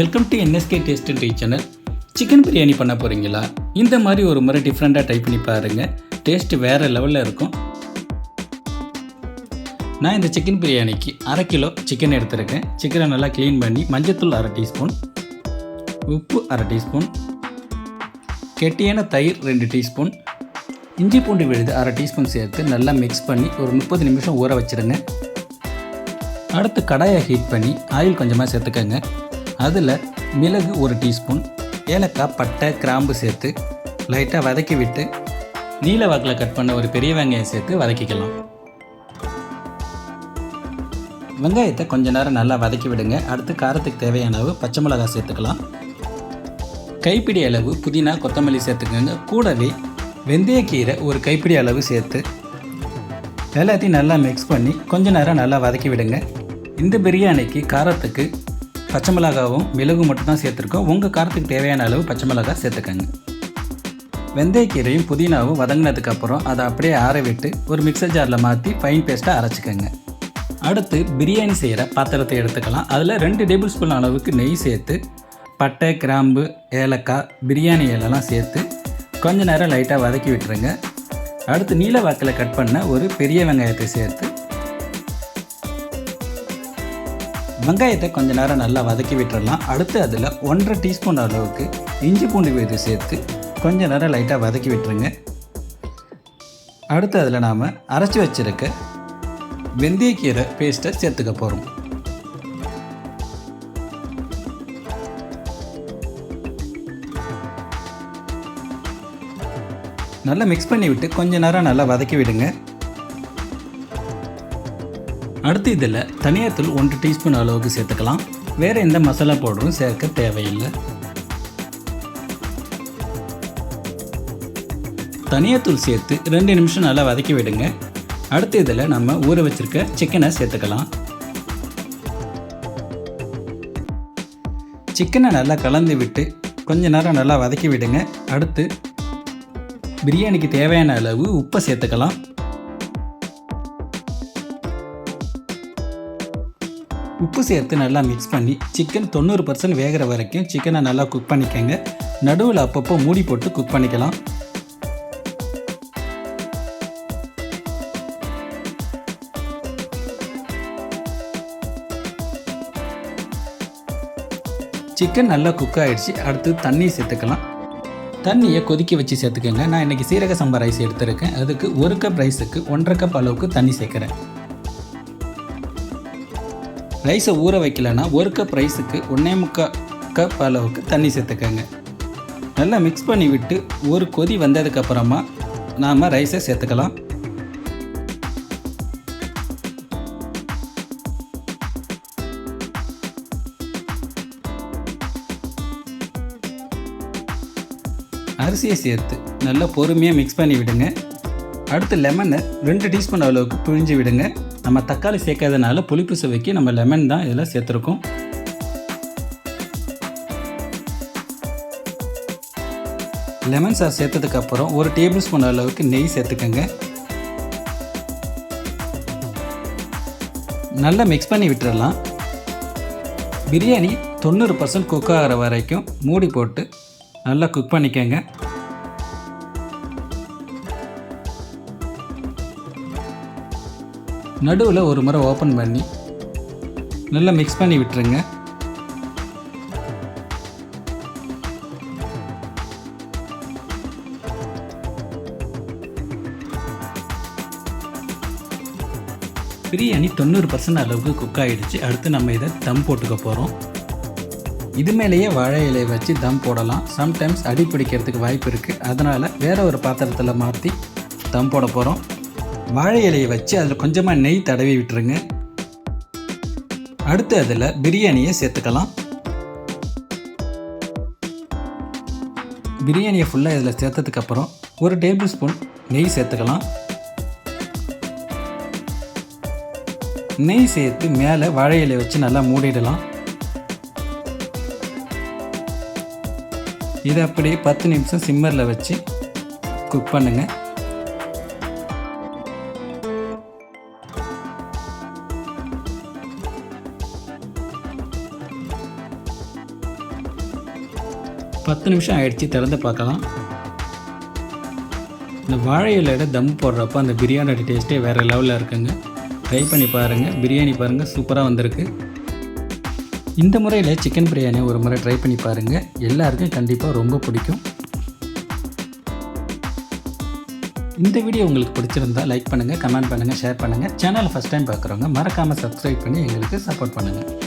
Welcome to NSK taste and channel chicken biryani பண்ண போகிறீங்களா இந்த மாதிரி ஒரு முறை டிஃப்ரெண்ட்டாக ட்ரை பண்ணி பாருங்கள் டேஸ்ட்டு வேறு லெவலில் இருக்கும். நான் இந்த சிக்கன் பிரியாணிக்கு அரை கிலோ சிக்கன் எடுத்திருக்கேன். சிக்கனை நல்லா க்ளீன் பண்ணி மஞ்சத்தூள் அரை டீஸ்பூன் உப்பு அரை டீஸ்பூன் கெட்டியான தயிர் ரெண்டு டீஸ்பூன் இஞ்சி பூண்டு விழுது அரை டீஸ்பூன் சேர்த்து நல்லா மிக்ஸ் பண்ணி ஒரு முப்பது நிமிஷம் ஊற வச்சுருங்க. அடுத்து கடாயை ஹீட் பண்ணி ஆயில் கொஞ்சமாக சேர்த்துக்கங்க. அதில் மிளகு ஒரு டீஸ்பூன் ஏலக்காய் பட்டை கிராம்பு சேர்த்து லைட்டாக வதக்கி விட்டு நீல வாக்கில் கட் பண்ண ஒரு பெரிய வெங்காயம் சேர்த்து வதக்கிக்கலாம். வெங்காயத்தை கொஞ்ச நேரம் நல்லா வதக்கி விடுங்க. அடுத்து காரத்துக்கு தேவையான அளவு பச்சை மிளகாய் சேர்த்துக்கலாம். கைப்பிடி அளவு புதினா கொத்தமல்லி சேர்த்துக்கோங்க. கூடவே வெந்தயக்கீரை ஒரு கைப்பிடி அளவு சேர்த்து எல்லாத்தையும் நல்லா மிக்ஸ் பண்ணி கொஞ்ச நேரம் நல்லா வதக்கி விடுங்க. இந்த பிரியாணிக்கு காரத்துக்கு பச்சை மிளகாவும் மிளகு மட்டும் தான் சேர்த்துருக்கோம். உங்கள் காரத்துக்கு தேவையான அளவு பச்சை மிளகா சேர்த்துக்கங்க. வெந்தயக்கீரையும் புதினாவும் வதங்கினதுக்கப்புறம் அதை அப்படியே ஆற விட்டு ஒரு மிக்சர் ஜாரில் மாற்றி ஃபைன் பேஸ்ட்டாக அரைச்சிக்கோங்க. அடுத்து பிரியாணி செய்கிற பாத்திரத்தை எடுத்துக்கலாம். அதில் ரெண்டு டேபிள் ஸ்பூன் அளவுக்கு நெய் சேர்த்து பட்டை கிராம்பு ஏலக்காய் பிரியாணி இலெல்லாம் சேர்த்து கொஞ்ச நேரம் லைட்டாக வதக்கி விட்டுருங்க. அடுத்து நீல வாக்கில் கட் பண்ண ஒரு பெரிய வெங்காயத்தை சேர்த்து வெங்காயத்தை கொஞ்ச நேரம் நல்லா வதக்கி விட்டுறலாம். அடுத்து அதில் ஒன்றரை டீஸ்பூன் அளவுக்கு இஞ்சி பூண்டு விழுது சேர்த்து கொஞ்ச நேரம் லைட்டாக வதக்கி விட்டுருங்க. அடுத்து அதில் நாம் அரைச்சி வச்சிருக்க வெந்தயக்கீரை பேஸ்ட்டை சேர்த்துக்க போகிறோம் நல்லா மிக்ஸ் பண்ணி விட்டு கொஞ்ச நேரம் நல்லா வதக்கி விடுங்க. அடுத்து இதில் தனியார் தூள் ஒன்று டீஸ்பூன் அளவுக்கு சேர்த்துக்கலாம். வேறு எந்த மசாலா பவுடரும் சேர்க்க தேவையில்லை. தனியார் தூள் சேர்த்து ரெண்டு நிமிஷம் நல்லா வதக்கி விடுங்க. அடுத்து இதில் நம்ம ஊற வச்சிருக்க சிக்கனை சேர்த்துக்கலாம். சிக்கனை நல்லா கலந்து விட்டு கொஞ்ச நேரம் நல்லா வதக்கி விடுங்க. அடுத்து பிரியாணிக்கு தேவையான அளவு உப்பை சேர்த்துக்கலாம். உப்பு சேர்த்து நல்லா மிக்ஸ் பண்ணி சிக்கன் தொண்ணூறு பர்சன்ட் வேகிற வரைக்கும் சிக்கனை நல்லா குக் பண்ணிக்கோங்க. நடுவில் அப்பப்போ மூடி போட்டு குக் பண்ணிக்கலாம். சிக்கன் நல்லா குக் ஆகிடுச்சு அடுத்து தண்ணி சேர்த்துக்கலாம். தண்ணியை கொதிக்க வச்சு சேர்த்துக்கோங்க. நான் இன்றைக்கி சீரக சம்பா ரைஸ் எடுத்திருக்கேன். அதுக்கு ஒரு கப் ரைஸுக்கு ஒன்றரை கப் அளவுக்கு தண்ணி சேர்க்குறேன். ரைஸை ஊற வைக்கலன்னா ஒரு கப் ரைஸுக்கு ஒன்றே முக்கால் கப் அளவுக்கு தண்ணி சேர்த்துக்கோங்க. நல்லா மிக்ஸ் பண்ணி விட்டு ஒரு கொதி வந்ததுக்கப்புறமா நாம் ரைஸை சேர்த்துக்கலாம். அரிசியை சேர்த்து நல்லா பொறுமையாக மிக்ஸ் பண்ணி விடுங்க. அடுத்து லெமனை ரெண்டு டீஸ்பூன் அளவுக்கு புழிஞ்சு விடுங்க. நம்ம தக்காளி சேர்க்கறதுனால புளிப்பு சுவைக்கு நம்ம லெமன் தான் இதில் சேர்த்துருக்கோம். லெமன் சாஸ் சேர்த்ததுக்கப்புறம் ஒரு டேபிள் ஸ்பூன் அளவுக்கு நெய் சேர்த்துக்கோங்க. நல்லா மிக்ஸ் பண்ணி விட்டுறலாம். பிரியாணி தொண்ணூறு பர்சன்ட் குக் ஆகிற வரைக்கும் மூடி போட்டு நல்லா குக் பண்ணிக்கோங்க. நடுவில் ஒரு முறை ஓப்பன் பண்ணி நல்லா மிக்ஸ் பண்ணி விட்டுருங்க. பிரியாணி தொண்ணூறு பர்சன்ட் அளவுக்கு குக் ஆகிடுச்சு அடுத்து நம்ம இதை தம் போட்டுக்க போகிறோம் இது மேலேயே வாழை இலையை வச்சு தம் போடலாம். சம்டைம்ஸ் அடி பிடிக்கிறதுக்கு வாய்ப்பு இருக்குது அதனால் வேறு ஒரு பாத்திரத்தில் மாற்றி தம் போட போகிறோம் வாழை இலையை வச்சு அதில் கொஞ்சமாக நெய் தடவி விட்டுருங்க. அடுத்து அதில் பிரியாணியை சேர்த்துக்கலாம். பிரியாணியை ஃபுல்லாக இதில் சேர்த்ததுக்கப்புறம் ஒரு டேபிள் ஸ்பூன் நெய் சேர்த்துக்கலாம். நெய் சேர்த்து மேலே வாழை இலையை வச்சு நல்லா மூடிடலாம். இதை அப்படியே பத்து நிமிஷம் சிம்மரில் வச்சு குக் பண்ணுங்கள் பத்து நிமிஷம் ஆயிடுச்சு திறந்து பார்க்கலாம். இந்த வாழை இலையில தம் போடுறப்போ அந்த பிரியாணியோட டேஸ்ட்டே வேறு லெவலில் இருக்குங்க. ட்ரை பண்ணி பாருங்கள் பிரியாணி பாருங்கள் சூப்பராக வந்திருக்கு. இந்த முறையில் சிக்கன் பிரியாணி ஒரு முறை ட்ரை பண்ணி பாருங்கள் எல்லாருக்கும் கண்டிப்பாக ரொம்ப பிடிக்கும். இந்த வீடியோ உங்களுக்கு பிடிச்சிருந்தா லைக் பண்ணுங்கள் கமெண்ட் பண்ணுங்கள் ஷேர் பண்ணுங்கள் சேனலை ஃபஸ்ட் டைம் பார்க்குறவங்க மறக்காமல் சப்ஸ்கிரைப் பண்ணி எங்களுக்கு சப்போர்ட் பண்ணுங்கள்